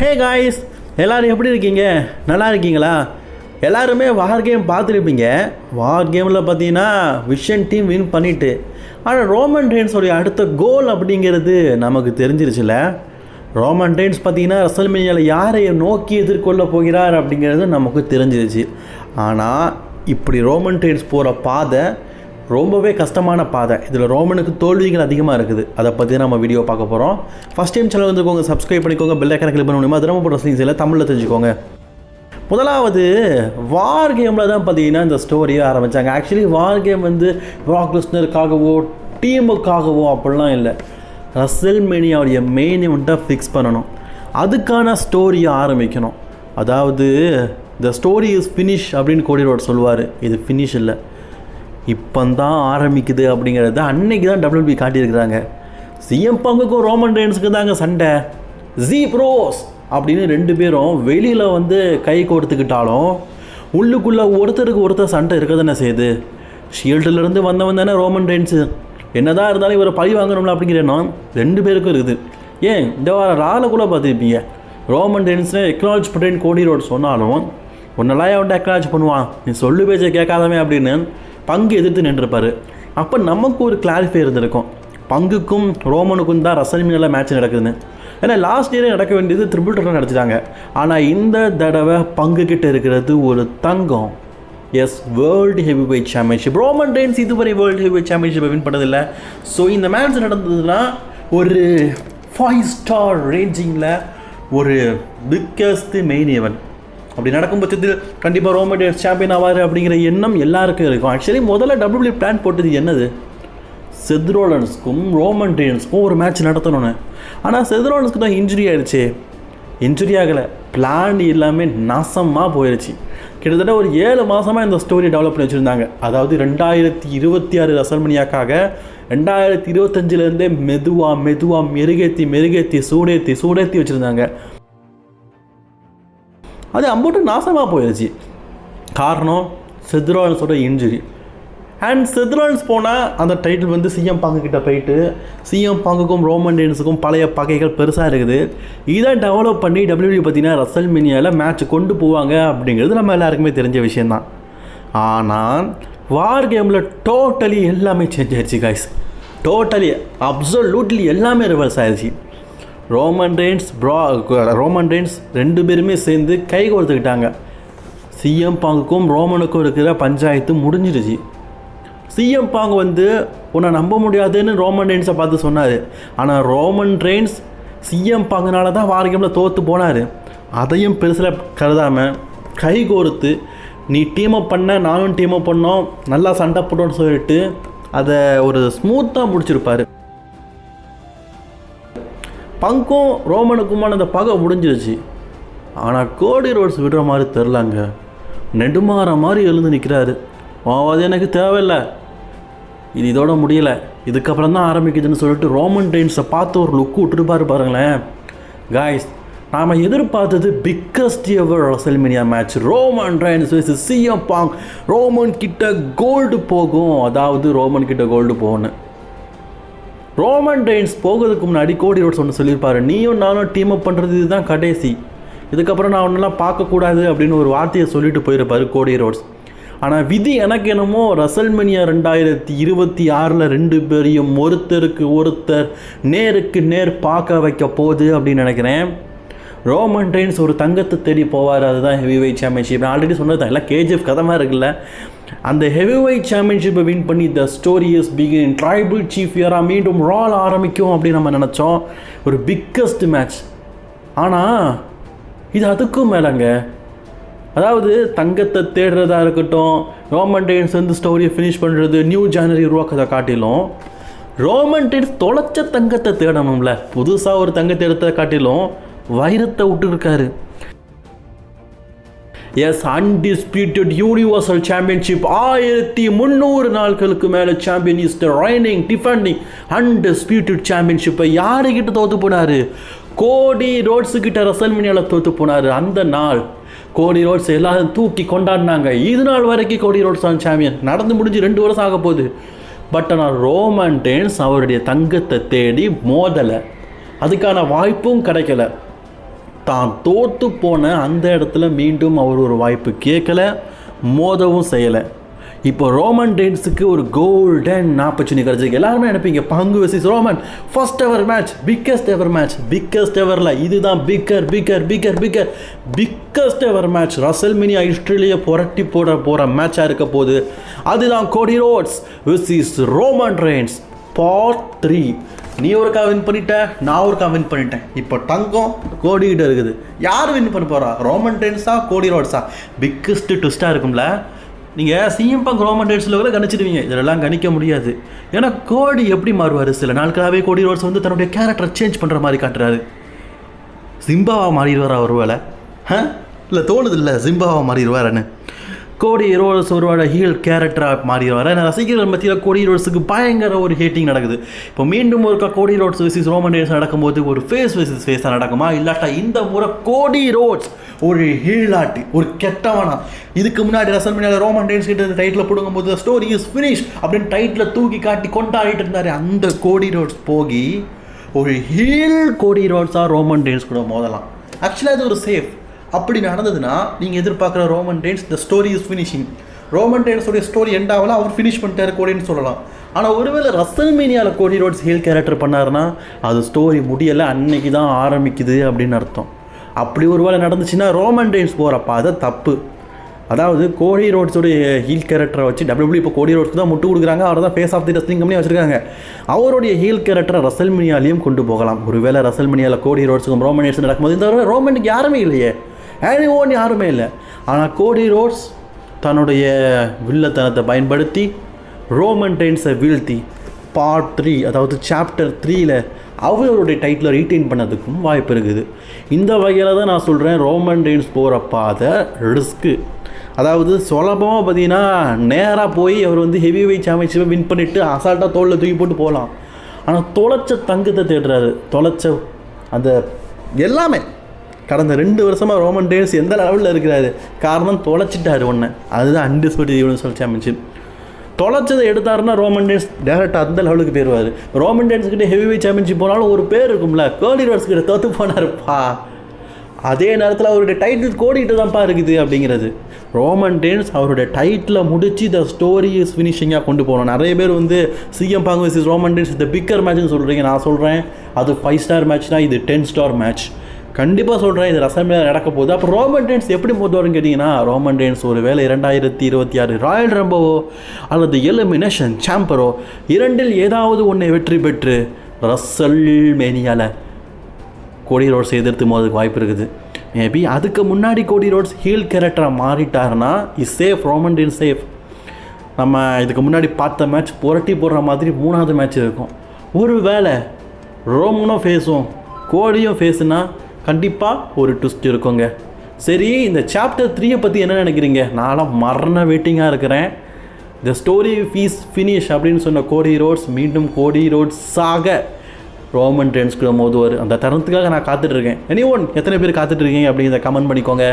Hey guys எல்லோரும் எப்படி இருக்கீங்க? நல்லா இருக்கீங்களா? எல்லாருமே வார் கேம் பார்த்துருப்பீங்க. வார் கேமில் பார்த்தீங்கன்னா விஷன் டீம் வின் பண்ணிவிட்டு ஆனால் ரோமன் ரெயின்ஸோடைய அடுத்த கோல் அப்படிங்கிறது நமக்கு தெரிஞ்சிருச்சுல. ரோமன் ரெயின்ஸ் பார்த்தீங்கன்னா ரசல்மேனியாவில் யாரை நோக்கி எதிர்கொள்ள போகிறார் அப்படிங்கிறது நமக்கு தெரிஞ்சிருச்சு. ஆனால் இப்படி ரோமன் ரெயின்ஸ் போகிற பாதை ரொம்பவே கஷ்டமான பாதை. இதில் ரோமனுக்கு தோல்விகள் அதிகமாக இருக்குது. அதை பற்றி நம்ம வீடியோ பார்க்க போகிறோம் ஃபஸ்ட் டைம் சேனல் வந்துக்கோங்க சப்ஸ்கிரைப் பண்ணிக்கோங்க பெல் ஐக்கனை கிளிக் பண்ண முடியுமா தினமும் ரசனிங்ஸ் எல்லாம் தமிழில் தெரிஞ்சுக்கோங்க. முதலாவது வார் கேமில் தான் பார்த்தீங்கன்னா இந்த ஸ்டோரியை ஆரம்பித்தாங்க ஆக்சுவலி வார் கேம் வந்து ராக் லிஸ்னருக்காகவோ டீமுக்காகவோ அப்படிலாம் இல்லை. ரசல் மேனியாவுடைய மெயின் இவெண்ட்டாக ஃபிக்ஸ் பண்ணணும். அதுக்கான ஸ்டோரியை ஆரம்பிக்கணும். அதாவது த ஸ்டோரி இஸ் ஃபினிஷ் அப்படின்னு கோடிரோட் சொல்லுவார். இது ஃபினிஷ் இல்லை. இப்போ தான் ஆரம்பிக்குது அப்படிங்கிறத அன்னைக்கு தான் டபிள்யூபி காட்டியிருக்கிறாங்க. சிஎம் பங்குக்கும் ரோமன் ரெயின்ஸுக்கு தாங்க சண்டை. ஜி ப்ரோஸ் அப்படின்னு ரெண்டு பேரும் வெளியில் வந்து கை கொடுத்துக்கிட்டாலும் உள்ளுக்குள்ளே ஒருத்தருக்கு ஒருத்தர் சண்டை இருக்க தானே செய்யுது. ஷீல்டுலேருந்து வந்தவன் தானே ரோமன் ரெயின்ஸு என்னதான் இருந்தாலும் இவரை பழி வாங்கணும்ல அப்படிங்கிற நான் ரெண்டு பேருக்கும் இருக்குது. ஏன்? இந்த வாரம் ரால கூட பார்த்துருப்பீங்க. ரோமன் ரெயின்ஸ்னு எக்னாலஜ் பண்ணுறேன்னு கோடி ரோடு சொன்னாலும் உன்னெல்லாம் அவன்கிட்ட எக்னாலஜ் பண்ணுவான்? நீ சொல்லு பேச்சை கேட்காதவன் அப்படின்னு பங்கு எதிர்த்து நின்றுருப்பார். அப்போ நமக்கு ஒரு கிளாரிஃபை இருந்திருக்கும். பங்குக்கும் ரோமனுக்கும் தான் ரசல்மீனில் மேட்ச் நடக்குதுன்னு. ஏன்னா லாஸ்ட் இயரே நடக்க வேண்டியது ட்ரிபிள் டர்ன் நடத்திட்டாங்க ஆனால் இந்த தடவை பங்கு கிட்ட இருக்கிறது ஒரு தங்கம். Yes world heavyweight championship Roman Reigns இதுவரை வேர்ல்டு ஹெவி வெயிட் சாம்பியன்ஷிப்பை வின் பண்ணதில்லை. ஸோ இந்த மேட்ச் நடந்ததுன்னா ஒரு ஃபைவ் ஸ்டார் ரேஞ்சிங்கில் ஒரு பிக்கஸ்ட் மெயின் ஈவெண்ட் அப்படி நடக்கும் பட்சத்தில் கண்டிப்பாக ரோமன் ரெயின்ஸ் சாம்பியன் ஆவார் அப்படிங்கிற எண்ணம் எல்லாருக்கும் இருக்கும். ஆக்சுவலி முதல்ல டபிள்யூ பிளான் போட்டது என்னது? செத்ரோலன்ஸ்க்கும் ரோமன் ரெயின்ஸ்க்கும் ஒரு மேட்ச் நடத்தணும்னு. ஆனால் செத்ரோலன்ஸ்க்கு தான் இன்ஜுரி ஆயிடுச்சு. இன்ஜுரி ஆகலை. பிளான் எல்லாமே நாசமாக போயிடுச்சு கிட்டத்தட்ட ஒரு ஏழு மாதமாக இந்த ஸ்டோரி டெவலப் பண்ணி வச்சுருந்தாங்க. அதாவது ரெண்டாயிரத்தி இருபத்தி ஆறு ரசல்மணியாக்காக ரெண்டாயிரத்தி இருபத்தஞ்சிலேருந்தே மெதுவாக மெதுவாக மெருகேற்றி மெருகேற்றி சூடேற்றி சூடேற்றி வச்சுருந்தாங்க. அது அம்புட்டு நாசமாக போயிடுச்சு காரணம் செத்ரான்ஸோட இன்ஜுரி அண்ட் செத்ரான்ஸ் போனால் அந்த டைட்டில் வந்து சிஎம் பாங்குக்கிட்ட போயிட்டு சிஎம் பாங்குக்கும் ரோமன் டேன்ஸுக்கும் பழைய பகைகள் பெருசாக இருக்குது. இதை டெவலப் பண்ணி டபிள்யூடி பார்த்தீங்கன்னா ரசல் மினியாவில் மேட்ச் கொண்டு போவாங்க அப்படிங்கிறது நம்ம எல்லாருக்குமே தெரிஞ்ச விஷயந்தான் ஆனால் வார் கேமில் டோட்டலி எல்லாமே சேஞ்ச் ஆயிடுச்சு காய்ஸ் டோட்டலி அப்சல்யூட்லி எல்லாமே ரிவர்ஸ் ஆயிடுச்சு Roman Reigns bro Roman Reigns ரெண்டு பேருமே சேர்ந்து கை கொடுத்துக்கிட்டாங்க சிஎம் பாங்குக்கும் ரோமனுக்கும் இருக்கிற பஞ்சாயத்து முடிஞ்சிருச்சு சிஎம் பாங்கு வந்து உன்னை நம்ப முடியாதுன்னு ரோமன் ரெயின்ஸை பார்த்து சொன்னார். ஆனால் ரோமன் ரெயின்ஸ் சிஎம் பாங்குனால தான் வார தோற்று போனார். அதையும் பெருசில் கருதாமல் கை கோர்த்து நீ டீமப் பண்ண நானும் டீமப் பண்ணோம். நல்லா சண்டை போட்டோன்னு சொல்லிட்டு அதை ஒரு ஸ்மூத்தாக முடிச்சிருப்பார். பங்கும் ரோமனுக்குமான அந்த பகை முடிஞ்சிருச்சு. ஆனால் கோடி ரோட்ஸ் விடுற மாதிரி தெரிலங்க நெடுமாற மாதிரி எழுந்து நிற்கிறாரு அது எனக்கு தேவையில்லை. இது இதோட முடியலை. இதுக்கப்புறம் தான் ஆரம்பிக்குதுன்னு சொல்லிட்டு ரோமன் டெயின்ஸை பார்த்து ஒரு லுக்கு விட்டுருப்பாரு பாருங்களேன். காய்ஸ் நாம் எதிர்பார்த்தது biggest ever WrestleMania match Roman Reigns வயசு சிஎம் பாங் ரோமன் கிட்ட கோல்டு போகும். அதாவது ரோமன் கிட்ட கோல்டு போகணும் ரோமன் ரெயின்ஸ் போகிறதுக்கு முன்னாடி கோடி ரோட்ஸ் ஒன்று சொல்லியிருப்பாரு. நீயும் நானும் டீம் அப் பண்ணுறது இதுதான் கடைசி. இதுக்கப்புறம் நான் ஒன்றெல்லாம் பார்க்கக்கூடாது அப்படின்னு ஒரு வார்த்தையை சொல்லிட்டு போயிருப்பாரு கோடி ரோட்ஸ். ஆனால் விதி எனக்கு என்னமோ ரசல்மனியா ரெண்டாயிரத்தி இருபத்தி ஆறில் ரெண்டு பேரையும் ஒருத்தருக்கு ஒருத்தர் நேருக்கு நேர் பார்க்க வைக்க போகுது அப்படின்னு நினைக்கிறேன். ரோமன் ரெயின்ஸ் ஒரு தங்கத்தை தேடி போவார் அதுதான் ஹெவி வெயிட் சாம்பியன்ஷிப் நான் ஆல்ரெடி சொன்னது தான் எல்லாம் கேஜிஎஃப் கதமாக இருக்குல்ல. அந்த ஹெவி வெயிட் சாம்பியன்ஷிப்பை வின் பண்ணி the story is begin tribal chief இயராக மீண்டும் ரால் ஆரம்பிக்கும் அப்படின்னு நம்ம நினச்சோம். ஒரு பிக்கஸ்ட் மேட்ச் ஆனால் இது அதுக்கும் மேலேங்க. அதாவது தங்கத்தை தேடுறதா இருக்கட்டும் ரோமன் டெயின்ஸ் வந்து ஸ்டோரியை ஃபினிஷ் பண்ணுறது நியூ ஜானரி உருவாக்கதை காட்டிலும் ரோமன் டெயின்ஸ் தொலைச்ச தங்கத்தை தேடணும்ல. புதுசாக ஒரு தங்கத்தை எடுத்ததை காட்டிலும் வைரத்தை விட்டுருக்காரு. எஸ் அன்டிஸ்பியூட்டட் யூனிவர்சல் சாம்பியன்ஷிப் ஆயிரத்தி முந்நூறு நாட்களுக்கு மேலே champion is the reigning defending undisputed சாம்பியன்ஷிப்பை யாருக்கிட்ட தோற்று போனார்? கோடி ரோட்ஸு கிட்ட ரசல்மினியாவில் தோற்று போனார். அந்த நாள் கோடி ரோட்ஸ் எல்லாரும் தூக்கி கொண்டாடினாங்க. இது நாள் வரைக்கும் கோடி ரோட்ஸ் தான் சாம்பியன் நடந்து முடிஞ்சு ரெண்டு வருஷம் ஆக போகுது. பட் ஆனால் ரோமன் டென்ஸ் அவருடைய தங்கத்தை தேடி மோதலை. அதுக்கான வாய்ப்பும் கிடைக்கல. தான் தோற்று போன அந்த இடத்துல மீண்டும் அவர் ஒரு வாய்ப்பு கேட்கல மோதவும் செய்யலை. இப்போ ரோமன் டென்ஸுக்கு ஒரு கோல்டன் ஆப்பர்ச்சுனிட்டி கிடச்சிருக்கு. எல்லாருமே நினைப்பீங்க பங்கு versus Roman. First ever match biggest ever match biggest எவரில் இதுதான் bigger bigger bigger bigger biggest ever match WrestleMania ஹிஸ்ட்ரியிலேயே புரட்டி போட போகிற மேட்சாக இருக்க போகுது. அதுதான் Cody Rhodes versus Roman Reigns part three நீ ஒருக்கா வின் பண்ணிட்ட? நான் ஒருக்கா வின் பண்ணிட்டேன். இப்போ தங்கம் கோடிக்கிட்ட இருக்குது. யார் வின் பண்ண போகிறா ரோமன் டென்ஸா கோடி ரோட்ஸா பிக்கஸ்ட் ட்விஸ்ட்டாக இருக்கும்ல. நீங்கள் சிஎம் பங்க் ரோமன் டென்ஸில் கூட கணிச்சிடுவீங்க. இதெல்லாம் கணிக்க முடியாது. ஏன்னா கோடி எப்படி மாறுவார்? சில நாட்களாகவே கோடி ரோட்ஸ் வந்து தன்னுடைய கேரக்டரை சேஞ்ச் பண்ணுற மாதிரி காட்டுறாரு. சிம்பாவா மாறிடுவாரா ஒரு வேளை இல்லை தோணுது இல்லை சிம்பாவா மாறிடுவாருன்னு. கோடி ரோல்ஸ் ஒருவோட ஹீல் கேரக்டராக மாறிடுவார். ஏன்னா ரசிகர்கள் மத்தியில் கோடி ரோட்ஸுக்கு பயங்கர ஒரு ஹேட்டிங் நடக்குது. இப்போ மீண்டும் ஒரு கோடி ரோட்ஸ் விசிஸ் ரோமன் ரேஸ் நடக்கும்போது ஒரு ஃபேஸ் விசிஸ் ஃபேஸாக நடக்குமா? இல்லாட்டா இந்த முறை கோடி ரோட்ஸ் ஒரு ஹீலாட்டி ஒரு கெட்டவனா. இதுக்கு முன்னாடி ரசன் முன்னாடி ரோமன் டேன்ஸ் கிட்ட டைட்டில் போடும்போது ஸ்டோரி இஸ் ஃபினிஷ் அப்படின்னு டைட்டில் தூக்கி காட்டி கொண்டாடிட்டு இருந்தார். அந்த கோடி ரோட்ஸ் போகி ஒரு ஹீல் கோடி ரோட்ஸாக ரோமன் டேன்ஸ் கூட மோதலாம். ஆக்சுவலாக அது ஒரு சேஃப் அப்படி நடந்ததுன்னா நீங்கள் எதிர்பார்க்குற Roman Reigns the story is finishing Roman டேன்ஸோடைய story end ஆகலாம் அவர் ஃபினிஷ் பண்ணிட்டார் கோடின்னு சொல்லலாம். ஆனால் ஒருவேளை ரசல் மீனியாவில் கோடி ரோட்ஸ் ஹீல் கேரக்டர் பண்ணாருன்னா அது ஸ்டோரி முடியலை அன்னைக்கு தான் ஆரம்பிக்குது அப்படின்னு அர்த்தம். அப்படி ஒருவேளை நடந்துச்சுன்னா ரோமன் டேன்ஸ் போகிறப்ப அதை தப்பு. அதாவது கோடி ரோட்ஸோடைய ஹீல் கேரக்டரை வச்சு டபிள்யூபிள்யூ இப்போ கோடி ரோட்ஸ் தான் முட்டு கொடுக்குறாங்க அவர் தான் face of the wrestling company வச்சுருக்காங்க. அவருடைய ஹீல் கேரக்டரை ரசல் மினியாலையும் கொண்டு போகலாம். ஒருவேளை ரசல் மினியாவில் கோடி ரோட்ஸுக்கும் ரோமன் டென்ஸ் நடக்கும்போது இந்த தடவை ரோமனுக்கு யாருமே இல்லையே. ஆனிவோன் யாருமே இல்லை. ஆனால் கோடி ரோட்ஸ் தன்னுடைய வில்லத்தனத்தை பயன்படுத்தி ரோமன் டென்ஸை வீழ்த்தி பார்ட் த்ரீ அதாவது சாப்டர் த்ரீயில் அவருடைய டைட்டில் ரீட்டைன் பண்ணதுக்கும் வாய்ப்பு இருக்குது. இந்த வகையில் தான் நான் சொல்கிறேன் ரோமன் டென்ஸ் போகிற பாதை ரிஸ்க்கு அதாவது சுலபமாக பார்த்தீங்கன்னா நேராக போய் அவர் வந்து ஹெவி வெயிட் சாம்பியன்ஷிப்பை வின் பண்ணிவிட்டு அசால்ட்டாக தோளில் தூக்கி போட்டு போகலாம். ஆனால் தொலைச்ச தங்கத்தை தேடுறாரு. தொலைச்ச அந்த எல்லாமே கடந்த ரெண்டு வருஷமாக ரோமன் டேன்ஸ் எந்த லெவலில் இருக்கிறாரு? காரணம் தொலைச்சிட்டாரு ஒன்று அதுதான் அன்டிஸ்பியூட்டட் யூனிவர்சல் சாம்பியன்ஷிப் தொலைச்சதை எடுத்தாருன்னா ரோமன் டேன்ஸ் டேரக்டாக அந்த லெவலுக்கு போயிடுவார் ரோமன் டேன்ஸ்கிட்ட ஹெவி வெயிட் சாம்பியன்ஷிப் போனாலும் ஒரு பேர் இருக்கும்ல கேர்லி ரோட்ஸ் கிட்ட தோற்று போனார்ப்பா. அதே நேரத்தில் அவருடைய டைட்டில் கோடிக்கிட்டு தான்ப்பா இருக்குது அப்படிங்கிறது. ரோமன் டேன்ஸ் அவருடைய டைட்டில் முடித்து த ஸ்டோரி இஸ் ஃபினிஷிங்காக கொண்டு போகணும். நிறைய பேர் வந்து CM Punk versus Roman Reigns இந்த பிக்கர் மேட்ச்னு சொல்கிறீங்க நான் சொல்கிறேன் அது ஃபைவ் ஸ்டார் மேட்ச்னா இது டென் ஸ்டார் மேட்ச் கண்டிப்பாக சொல்கிறேன் இது ரசமையாக நடக்க போகுது. அப்போ ரோமன் டேன்ஸ் எப்படி மோதுவாருன்னு கேட்டிங்கன்னா ரோமன் டேன்ஸ் ஒரு வேலை இரண்டாயிரத்தி இருபத்தி ஆறு ராயல் ரம்போவோ அல்லது எலிமினேஷன் சாம்பரோ இரண்டில் ஏதாவது ஒன்றை வெற்றி பெற்று ரசல் மேனியால் கோடி ரோட்ஸ் எதிர்த்து மோதுக்கு வாய்ப்பு இருக்குது. மேபி அதுக்கு முன்னாடி கோடி ரோட்ஸ் ஹீல் கேரக்டராக மாறிட்டாருன்னா இஸ் சேஃப் ரோமன் டேன் சேஃப் நம்ம இதுக்கு முன்னாடி பார்த்த மேட்ச் புரட்டி போடுற மாதிரி மூணாவது மேட்ச் இருக்கும். ஒரு வேளை ரோமனும் ஃபேஸும் கோடியும் ஃபேஸுனா கண்டிப்பாக ஒரு ட்விஸ்ட் இருக்குங்க. சரி இந்த சாப்டர் த்ரீயை பற்றி என்ன நினைக்கிறீங்க? நான்லாம் மரண வெயிட்டிங்காக இருக்கிறேன். த ஸ்டோரி ஃபீஸ் ஃபினிஷ் அப்படின்னு சொன்ன கோடி ரோட்ஸ் மீண்டும் கோடி ரோட்ஸாக ரோமன் ட்ரெண்ட்ஸ்குள்ள மோதுவார். அந்த தருணத்துக்காக நான் காத்துட்ருக்கேன் எனி ஒன் எத்தனை பேர் காத்துட்ருக்கீங்க அப்படிங்கிறத கமெண்ட் பண்ணிக்கோங்க.